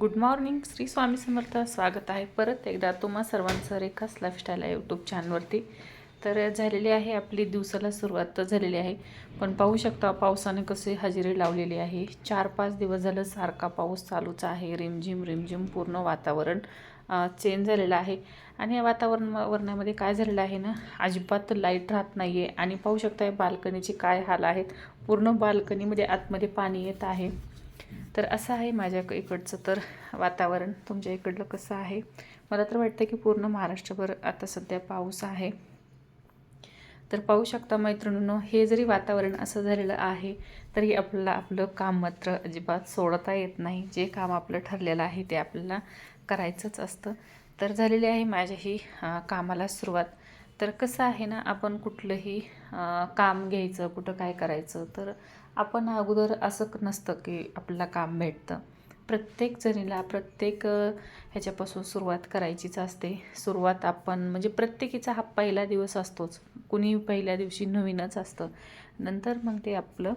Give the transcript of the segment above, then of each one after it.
Good morning Shri Swami Samarth. स्वागत आहे परत एकदा तुम्हा सर्वांचं रेखास लाईफस्टाईल आहे यूट्यूब चॅनलवरती तर झालेली आहे आपली दिवसाला सुरुवात तर झालेली आहे. पण पाहू शकता पावसाने कसे हजेरी लावलेली आहे. चार पाच दिवस झालं सारखा पाऊस चालूच आहे. रिमझिम रिमझिम पूर्ण वातावरण चेंज झालेलं आहे. आणि या वातावरण वरणामध्ये काय झालेलं आहे ना अजिबात लाइट राहत नाही आहे आणि पाहू शकता बाल्कनीचे काय हाल आहेत. पूर्ण बाल्कनीमध्ये म्हणजे आतमध्ये पाणी येत आहे. तर असं आहे माझ्या इकडचं तर वातावरण. तुमच्या इकडलं कसं आहे? मला तर वाटतं की पूर्ण महाराष्ट्रभर आता सध्या पाऊस आहे. तर पाहू शकता मैत्रिणींनो हे जरी वातावरण असं झालेलं आहे तरी आपल्याला आपलं काम मात्र अजिबात सोडता येत नाही. जे काम आपलं ठरलेलं आहे ते आपल्याला करायचंच असतं. तर झालेली आहे माझ्याही कामाला सुरुवात. तर कसं आहे ना आपण कुठलंही काम घ्यायचं कुठं काय करायचं तर आपण अगोदर असं नसतं की आपल्याला काम भेटतं. प्रत्येक जणीला प्रत्येक ह्याच्यापासून सुरुवात करायचीच असते. सुरुवात आपण म्हणजे प्रत्येकीचा हा पहिला दिवस असतोच. कुणी पहिल्या दिवशी नवीनच असतं. नंतर मग ते आपलं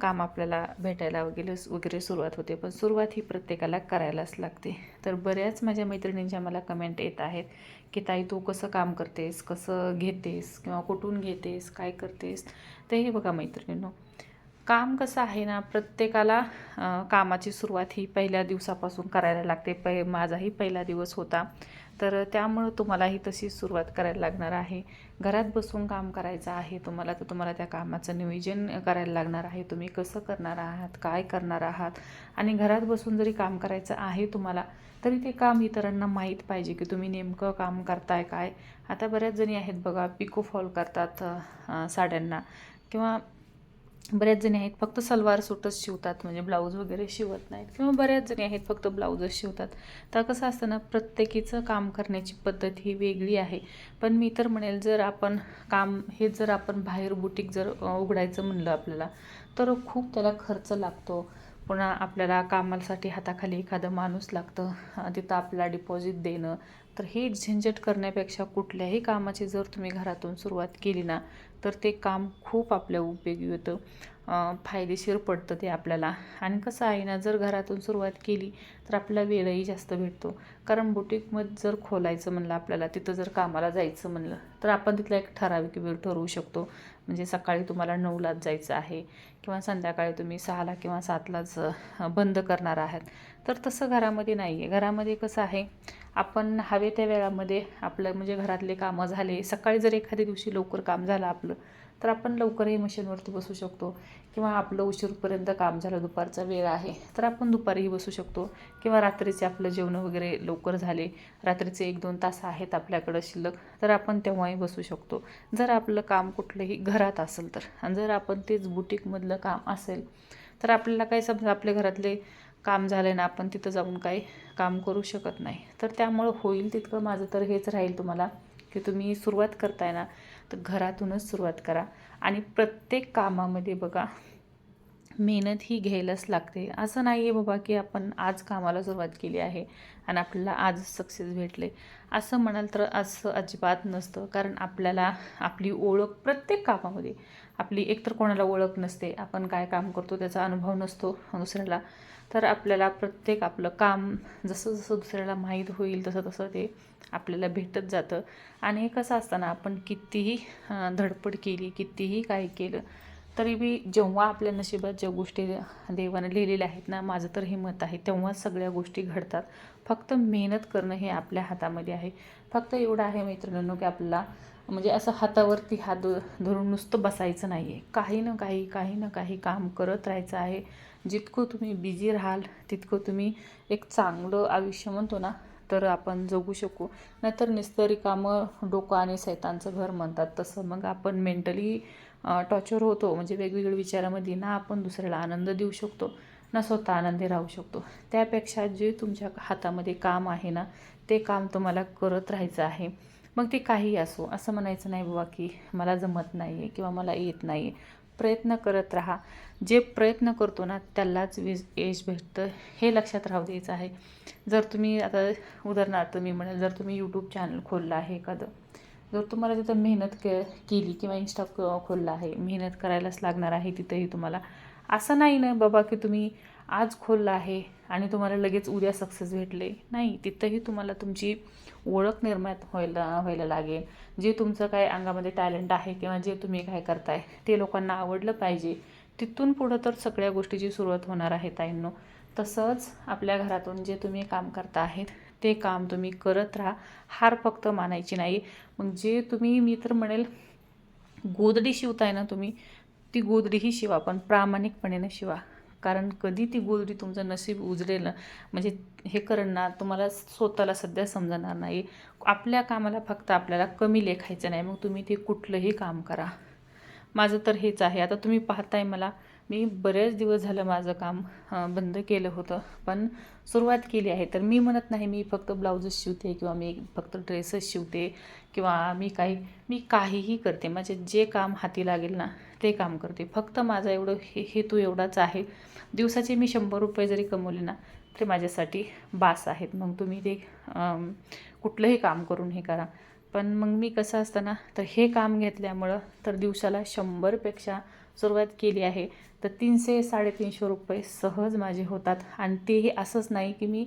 काम आपल्याला भेटायला वगैरे वगैरे सुरुवात होते. पण सुरुवात ही प्रत्येकाला करायलाच लागते. तर बऱ्याच माझ्या मैत्रिणींच्या मला कमेंट येत आहेत की ताई तू कसं काम करतेस? कसं घेतेस? किंवा कुठून घेतेस? काय करतेस? तर हे बघा मैत्रिणींनो काम कसं आहे ना प्रत्येकाला कामाची सुरुवात ही पहिल्या दिवसापासून करायला लागते. प माझाही पहिला दिवस होता. तर त्यामुळं तुम्हालाही तशी सुरुवात करायला लागणार आहे. घरात बसून काम करायचं आहे तुम्हाला तर तुम्हाला त्या कामाचं नियोजन करायला लागणार आहे. तुम्ही कसं करणार आहात काय करणार आहात? आणि घरात बसून जरी काम करायचं आहे तुम्हाला तरी ते काम इतरांना माहीत पाहिजे की तुम्ही नेमकं काम करताय काय. आता बऱ्याच जणी आहेत बघा पिको फॉल करतात साड्यांना. किंवा बऱ्याच जणी आहेत फक्त सलवार सूटच शिवतात म्हणजे ब्लाऊज वगैरे शिवत नाहीत. किंवा बऱ्याच जणी आहेत फक्त ब्लाऊजच शिवतात. तर कसं असतं ना प्रत्येकीचं काम करण्याची पद्धत ही वेगळी आहे. पण मी तर म्हणेल जर आपण काम हे जर आपण बाहेर बुटीक जर उघडायचं म्हणलं आपल्याला तर खूप त्याला खर्च लागतो. पुन्हा आपल्याला कामासाठी हाताखाली एखादं माणूस लागतं तिथं आपल्याला डिपॉझिट देणं. तर हे झंझट करण्यापेक्षा कुठल्याही कामाची जर तुम्ही घरातून सुरुवात केली ना तर ते काम खूप आपल्या उपयोगी होतं. फायदेशीर पडतं ते आपल्याला. आणि कसं आहे ना जर घरातून सुरुवात केली तर आपला वेळही जास्त भेटतो. कारण बुटीकमध्ये जर खोलायचं म्हणलं आपल्याला तिथं जर कामाला जायचं म्हणलं तर आपण तिथला एक ठराविक वेळ ठरवू शकतो. म्हणजे सकाळी तुम्हाला नऊलाच जायचं आहे किंवा संध्याकाळी तुम्ही सहाला किंवा सातलाच बंद करणार आहात. तर तसं घरामध्ये नाही आहे घरामध्ये कसं आहे आपण हवे त्या वेळामध्ये आपलं म्हणजे घरातले कामं झाले सकाळी जर एखाद्या दिवशी लवकर काम झालं आपलं तर आपण लवकरही मशीनवरती बसू शकतो. किंवा आपलं उशीरपर्यंत काम झालं दुपारचा वेळ आहे तर आपण दुपारीही बसू शकतो. किंवा रात्रीचे आपलं जेवण वगैरे लवकर झाले रात्रीचे एक दोन तास आहेत आपल्याकडं शिल्लक तर आपण तेव्हाही बसू शकतो. जर आपलं काम कुठलंही घरात असेल तर आणि जर आपण तेच बुटीकमधलं काम असेल तर आपल्याला काही समजा आपल्या घरातले काम झालं ना आपण तिथं जाऊन काही काम करू शकत नाही. तर त्यामुळं होईल तितकं माझं तर हेच राहील तुम्हाला की तुम्ही सुरुवात करताय ना तर घरातूनच सुरुवात करा. आणि प्रत्येक कामामध्ये बघा मेहनत ही घ्यायलाच लागते. असं नाही आहे बाबा की आपण आज कामाला सुरुवात केली आहे आणि आपल्याला आज सक्सेस भेटले. असं म्हणाल तर असं अजिबात नसतं. कारण आपल्याला आपली ओळख प्रत्येक कामामध्ये आपली एकतर कोणाला ओळख नसते आपण काय काम करतो त्याचा अनुभव नसतो दुसऱ्याला. तर आपल्याला प्रत्येक आपलं काम जसं जसं दुसऱ्याला माहीत होईल तसं तसं ते आपल्याला भेटत जातं. आणि हे कसं असताना आपण कितीही धडपड केली कितीही काय केलं तरी बी जेव्हा आपल्या नशिबात ज्या गोष्टी देवानं लिहिलेल्या आहेत ना माझं तर हे मत आहे तेव्हाच सगळ्या गोष्टी घडतात. फक्त मेहनत करणं हे आपल्या हातामध्ये आहे. फक्त एवढं आहे मैत्रिणींनो की आपल्याला म्हणजे असं हातावरती हात धरून नुसतं बसायचं नाही आहे काही ना काही काही ना काही काम करत राहायचं आहे. जितकं तुम्ही बिझी राहाल तितकं तुम्ही एक चांगलं आयुष्य म्हणतो ना तर आपण जगू शकू. नाहीतर निस्तरी कामं डोकं आणि सैतांचं घर म्हणतात तसं. मग आपण मेंटली टॉर्चर होतो. म्हणजे वेगवेगळ्या विचारामध्ये ना आपण दुसऱ्याला आनंद देऊ शकतो ना स्वतः आनंदी राहू शकतो. त्यापेक्षा जे तुमच्या हातामध्ये काम आहे ना ते काम तुम्हाला करत राहायचं आहे. मग ते काही असो. असं म्हणायचं नाही बाबा की मला जमत नाही आहे किंवा मला येत नाही आहे प्रयत्न करत राहा. जे प्रयत्न करतो ना त्यालाच वीज यश भेटतं. हे लक्षात राहू द्यायचं आहे. जर तुम्ही आता उदाहरणार्थ मी म्हणेल जर तुम्ही यूट्यूब चॅनल खोललं आहे एखादं जर तुम्हाला तिथं मेहनत के केली किंवा इन्स्टा खोलला आहे मेहनत करायलाच लागणार आहे तिथंही तुम्हाला. असं नाही ना बाबा की तुम्ही आज खोललं आहे आणि तुम्हाला लगेच उद्या सक्सेस भेटले. नाही तिथंही तुम्हाला तुमची ओळख निर्माण व्हायला व्हायला लागेल. जे तुमचं काय अंगामध्ये टॅलेंट आहे किंवा जे तुम्ही काय करताय ते लोकांना आवडलं पाहिजे. तिथून पुढं तर सगळ्या गोष्टीची सुरुवात होणार आहे ताईंनो. तसंच आपल्या घरातून जे तुम्ही काम करता आहेत ते काम तुम्ही करत राहा. हार फक्त मानायची नाही. मग जे तुम्ही मी तर म्हणेल गोदडी शिवताय ना तुम्ही ती गोदडीही शिवा पण प्रामाणिकपणेनं शिवा. कारण कधी ती गोदडी तुमचं नशीब उजळेल म्हणजे हे करण ना तुम्हाला स्वतःला सध्या समजणार नाही. आपल्या कामाला फक्त आपल्याला कमी लेखायचं नाही मग तुम्ही ते कुठलंही काम करा. माझं तर हेच आहे. आता तुम्ही पाहताय मला मी बरेच दिवस झालं माझं काम बंद केलं होतं पण सुरुवात केली आहे. तर मी म्हणत नाही मी फक्त ब्लाऊजच शिवते किंवा मी फक्त ड्रेसच शिवते किंवा मी काही मी काहीही करते. माझे जे काम हाती लागेल ना ते काम करते. फक्त माझा एवढं हे हेतू एवढाच आहे. दिवसाचे मी शंभर रुपये जरी कमवले ना ते माझ्यासाठी बास आहेत. मग तुम्ही ते कुठलंही काम करून हे करा. पण मग मी कसं असताना तर हे काम घेतल्यामुळं तर दिवसाला शंभरपेक्षा सुरुवात केली आहे. तर तीनशे साडेतीनशे रुपये सहज माझे होतात. आणि तेही असंच नाही की मी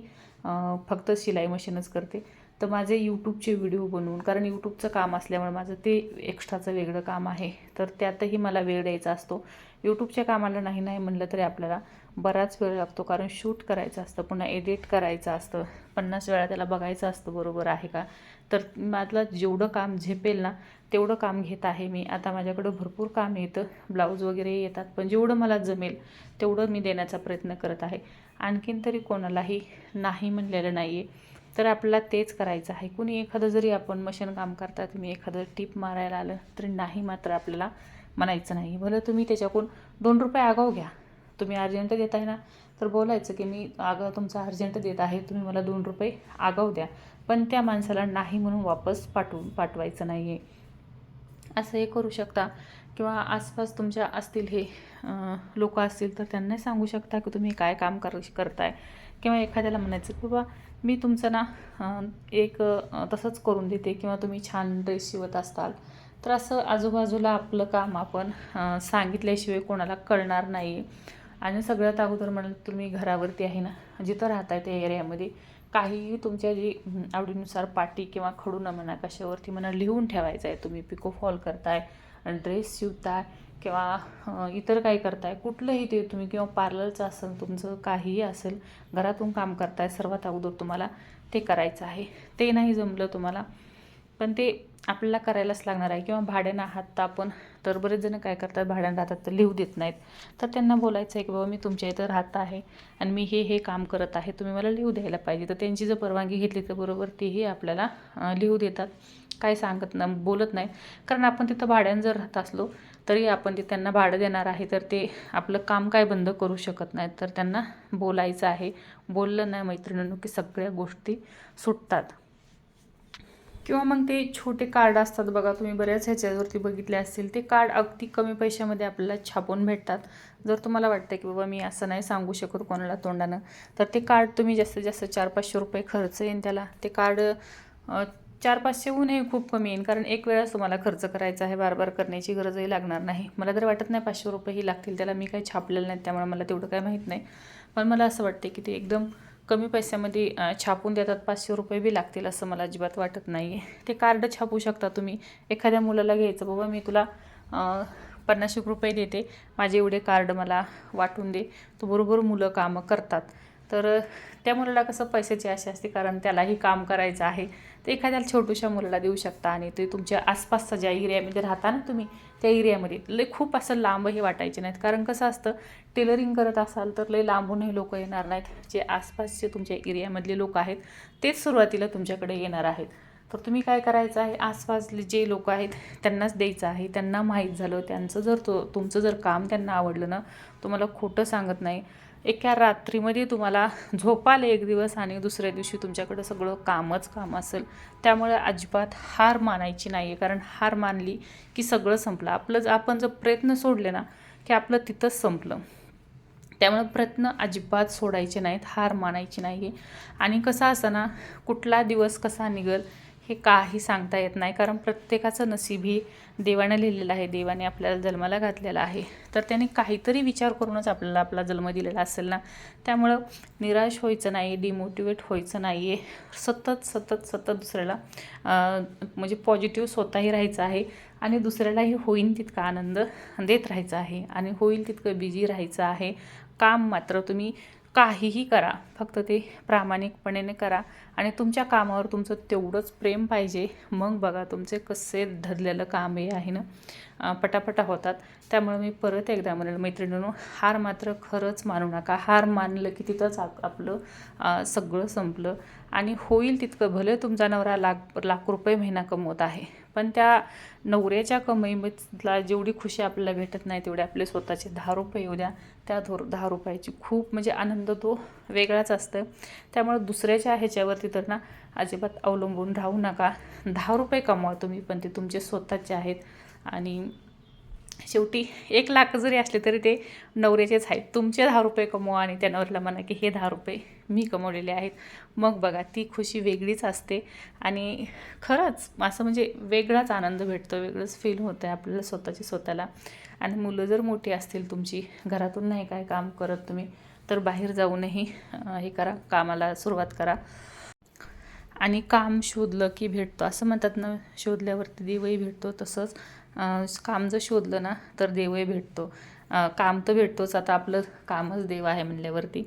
फक्त शिलाई मशीनच करते. तर माझे यूट्यूबचे व्हिडिओ बनवून कारण यूट्यूबचं काम असल्यामुळे माझं ते एक्स्ट्राचं वेगळं काम आहे. तर त्यातही मला वेळ द्यायचा असतो. यूट्यूबच्या कामाला नाही नाही म्हणलं तरी आपल्याला बराच वेळ लागतो कारण शूट करायचं असतं पुन्हा एडिट करायचं असतं पन्नास वेळा त्याला बघायचं असतं बरोबर आहे का? तर मला जेवढं काम झेपेल ना तेवढं काम घेत आहे मी. आता माझ्याकडं भरपूर काम येतं ब्लाऊज वगैरे येतात पण जेवढं मला जमेल तेवढं मी देण्याचा प्रयत्न करत आहे. आणखीन तरी कोणालाही नाही म्हणलेलं नाही आहे तर आपल्याला तेच करायचं आहे. कुणी एखादं जरी आपण मशीन काम करता तुम्ही एखादं टीप मारायला आलं तरी नाही मात्र आपल्याला म्हणायचं नाही. भलं तुम्ही त्याच्याकडून दोन रुपये आगाऊ घ्या. तुम्ही अर्जंट देत आहे ना तर बोलायचं की मी आगाव तुमचा अर्जंट देत आहे तुम्ही मला दोन रुपये आगाऊ द्या. पण त्या माणसाला नाही म्हणून वापस पाठवून पाठवायचं नाही आहे असं हे करू शकता. किंवा आसपास तुमच्या असतील हे लोक असतील तर त्यांना सांगू शकता की तुम्ही काय काम कर करताय. किंवा एखाद्याला म्हणायचं की बाबा मी तुमचं ना एक तसंच करून देते किंवा तुम्ही छान ड्रेस शिवत असताल. तर असं आजूबाजूला आपलं काम आपण सांगितल्याशिवाय कोणाला कळणार नाही. आणि सगळ्यात अगोदर म्हणाल तुम्ही घरावरती आहे ना जिथं राहताय त्या एरियामध्ये काहीही तुमच्या जी आवडीनुसार पाटी किंवा खडू न म्हणा कशावरती म्हणा लिहून ठेवायचं आहे. तुम्ही पिको फॉल करताय ड्रेस शिवताय किंवा इतर काही करताय कुठलंही ते तुम्ही किंवा पार्लरचं असेल तुमचं काहीही असेल घरातून काम करताय सर्वात अगोदर तुम्हाला ते करायचं आहे. ते नाही जमलं तुम्हाला पण ते आपल्याला करायलाच लागणार आहे. किंवा भाड्यानं आहात तर आपण तर बरेच जण काय करतात भाड्यानं राहतात तर लिहू देत नाहीत. तर त्यांना बोलायचं आहे की बाबा मी तुमच्या इथं राहत आहे आणि मी हे हे काम करत आहे तुम्ही मला लिहू द्यायला पाहिजे. तर त्यांची जर परवानगी घेतली तर बरोबर तेही आपल्याला लिहू देतात. काय सांगत ना बोलत नाही. कारण आपण तिथं भाड्यानं जर राहत असलो तरी आपण ते त्यांना भाडं देणार आहे तर ते आपलं काम काय बंद करू शकत नाहीत. तर त्यांना बोलायचं आहे. बोललं नाही मैत्रिणींनो की सगळ्या गोष्टी सुटतात. किंवा मग ते छोटे कार्ड असतात बघा तुम्ही बऱ्याच ह्याच्यावरती बघितले असतील ते कार्ड अगदी कमी पैशामध्ये आपल्याला छापून भेटतात. जर तुम्हाला वाटतं की बाबा मी असं नाही सांगू शकत कोणाला तोंडानं तर ते कार्ड तुम्ही जास्तीत जास्त चार पाचशे रुपये खर्च येईन त्याला. ते कार्ड चार पाचशेहून हे खूप कमी येईल कारण एक वेळाच तुम्हाला खर्च करायचा आहे बार बार करण्याची गरजही लागणार नाही. मला तर वाटत नाही पाचशे रुपयेही लागतील त्याला मी काही छापलेलं नाही त्यामुळे मला तेवढं काय माहीत नाही. पण मला असं वाटते की ते एकदम कमी पैशामध्ये छापून देतात पाचशे रुपये बी लागतील असं मला अजिबात वाटत नाही आहे ते कार्ड छापू शकता तुम्ही. एखाद्या मुलाला घ्यायचं बाबा मी तुला पन्नास एक रुपये देते माझे एवढे कार्ड मला वाटून दे. तो बरोबर मुलं कामं करतात. तर त्या मुलाला कसं पैशाची आशा असते कारण त्यालाही काम करायचं आहे. ते एखाद्या छोट्याशा मुलाला देऊ शकता आणि ते तुमच्या आसपासचा ज्या एरियामध्ये राहता ना तुम्ही त्या एरियामध्ये. लय खूप असं लांब हे वाटायचे नाहीत. कारण कसं असतं टेलरिंग करत असाल तर लय लांबूनही लोक येणार नाहीत. जे आसपासचे तुमच्या एरियामधले लोक आहेत तेच सुरुवातीला तुमच्याकडे येणार आहेत. तर तुम्ही काय करायचं आहे? आसपासले जे लोक आहेत त्यांनाच द्यायचं आहे. त्यांना माहीत झालं त्यांचं जर तो तुमचं जर काम त्यांना आवडलं ना तुम्हाला खोटं सांगत नाही. एका रात्रीमध्ये तुम्हाला झोपाल एक दिवस आणि दुसऱ्या दिवशी तुमच्याकडं सगळं कामच काम असेल. त्यामुळे अजिबात हार मानायची नाही आहे कारण हार मानली की सगळं संपलं. आपलं जर आपण जर प्रयत्न सोडले ना की आपलं तिथंच संपलं. त्यामुळे प्रयत्न अजिबात सोडायचे नाहीत हार मानायची नाही आहे आणि कसं असं ना कुठला दिवस कसा निघल हे काही सांगता येत नाही कारण प्रत्येकाचं नसीब ही देवानं लिहिलेलं आहे. देवाने आपल्याला जन्माला घातलेला आहे. तर त्याने काहीतरी विचार करूनच आपल्याला आपला जन्म दिलेला असेल ना? त्यामुळं निराश व्हायचं नाही डिमोटिवेट व्हायचं नाही आहे सतत सतत सतत दुसऱ्याला म्हणजे पॉझिटिव्ह स्वतःही राहायचं आहे आणि दुसऱ्यालाही होईन तितका आनंद देत राहायचा आहे. आणि होईल तितकं बिझी राहायचं आहे. काम मात्र तुम्ही काहीही करा. फक्त ते प्रामाणिकपणेने करा. आणि तुमच्या कामावर तुमचं तेवढंच प्रेम पाहिजे. मग बघा तुमचे कसे धरलेलं काम हे आहे ना. पटापटा होतात. त्यामुळे मी परत एकदा म्हणेल मैत्रिणींनो हार मात्र खरंच मानू नका. हार मानलं की तिथंच आप आपलं सगळं संपलं. आणि होईल तितकं. भले तुमचा नवरा लाख लाख रुपये महिना कमवत आहे. पण त्या नवऱ्याच्या कमाईमधला जेवढी खुशी आपल्याला भेटत नाही तेवढे आपले स्वतःचे दहा रुपये येऊ द्या. त्या धोर दहा रुपयाची खूप म्हणजे आनंद तो वेगळाच असतं. त्यामुळे दुसऱ्याच्या ह्याच्यावरती तर ना अजिबात अवलंबून राहू नका. दहा रुपये कमवा तुम्ही पण ते तुमचे स्वतःचे आहेत. आणि शेवटी एक लाख जरी असले तरी ते नवऱ्याचेच आहेत. तुमचे दहा रुपये कमवा आणि त्या नवऱ्याला म्हणा की हे दहा रुपये मी कमवलेले आहेत. मग बघा ती खुशी वेगळीच असते आणि खरंच असं म्हणजे वेगळाच आनंद भेटतो वेगळंच फील होतं आहे आपल्याला स्वतःची स्वतःला. आणि मुलं जर मोठी असतील तुमची घरातून नाही काय काम करत तुम्ही तर बाहेर जाऊनही हे करा कामाला सुरुवात करा. आणि काम शोधलं की भेटतो. असं म्हणतात ना शोधल्यावरती दिवही भेटतो तसंच काम जर शोधलं ना तर देवही भेटतो. काम तर भेटतोच. आता आपलं कामच देव आहे म्हणल्यावरती.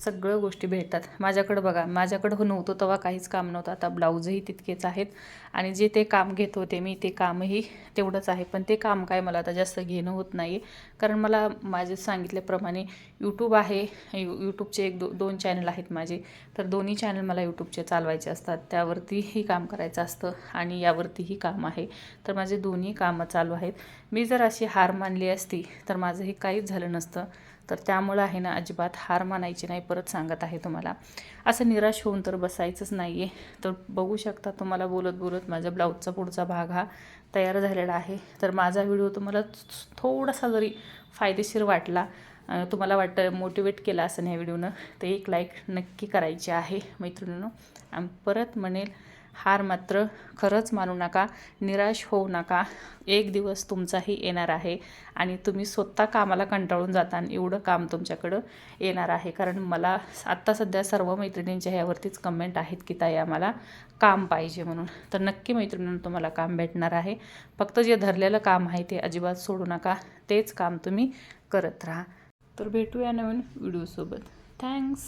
सगळं गोष्टी भेटतात. माझ्याकडं बघा माझ्याकडं हो नव्हतं तेव्हा काहीच काम नव्हतं. आता ब्लाऊजही तितकेच आहेत. आणि जे ते काम घेत होते मी ते कामही तेवढंच आहे. पण ते काम काय मला आता जास्त घेणं होत नाही कारण मला माझे सांगितल्याप्रमाणे यूट्यूब आहे. यू यूट्यूबचे एक दो दोन चॅनल आहेत माझे. तर दोन्ही चॅनल मला यूट्यूबचे चालवायचे असतात. त्यावरतीही काम करायचं असतं आणि यावरतीही काम आहे. तर माझे दोन्ही कामं चालू आहेत. मी जर अशी हार मानली असती तर माझं हे काहीच झालं नसतं. तर त्यामुळं आहे ना अजिबात हार मानायची नाही परत सांगत आहे तुम्हाला. असं निराश होऊन तर बसायचंच नाही आहे तर बघू शकता तुम्हाला बोलत बोलत माझ्या ब्लाऊजचा पुढचा भाग हा तयार झालेला आहे. तर माझा व्हिडिओ तुम्हाला थोडासा जरी फायदेशीर वाटला तुम्हाला वाटतं मोटिवेट केला असं ह्या व्हिडिओनं तर एक लाईक नक्की करायची आहे मैत्रिणीनं. आणि परत म्हणेल हार मात्र खरंच मानू नका निराश होऊ नका. एक दिवस तुमचाही येणार आहे आणि तुम्ही स्वतः कामाला कंटाळून जाता आणि एवढं काम तुमच्याकडं येणार आहे. कारण मला आत्ता सध्या सर्व मैत्रिणींच्या ह्यावरतीच कमेंट आहेत की ताई आम्हाला काम पाहिजे म्हणून. तर नक्की मैत्रिणींना तुम्हाला काम भेटणार आहे. फक्त जे धरलेलं काम आहे ते अजिबात सोडू नका. तेच काम तुम्ही करत राहा. तर भेटूया नवीन व्हिडिओसोबत थँक्स